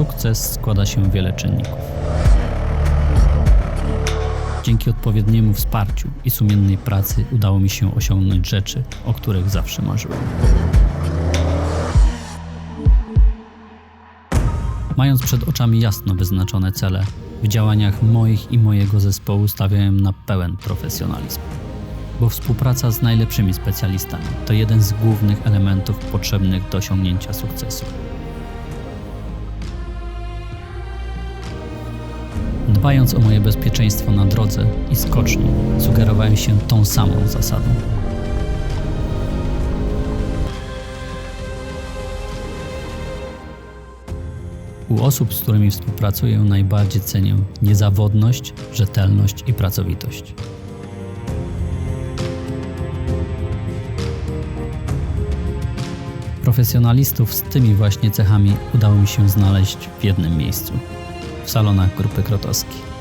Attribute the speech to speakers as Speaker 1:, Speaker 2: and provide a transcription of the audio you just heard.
Speaker 1: sukces składa się wiele czynników. Dzięki odpowiedniemu wsparciu i sumiennej pracy udało mi się osiągnąć rzeczy, o których zawsze marzyłem. Mając przed oczami jasno wyznaczone cele, w działaniach moich i mojego zespołu stawiałem na pełen profesjonalizm. Bo współpraca z najlepszymi specjalistami to jeden z głównych elementów potrzebnych do osiągnięcia sukcesu. Dbając o moje bezpieczeństwo na drodze i skoczni, sugerowałem się tą samą zasadą. U osób, z którymi współpracuję, najbardziej cenię niezawodność, rzetelność i pracowitość. Profesjonalistów z tymi właśnie cechami udało mi się znaleźć w jednym miejscu w salonach Grupy Krotowskiej.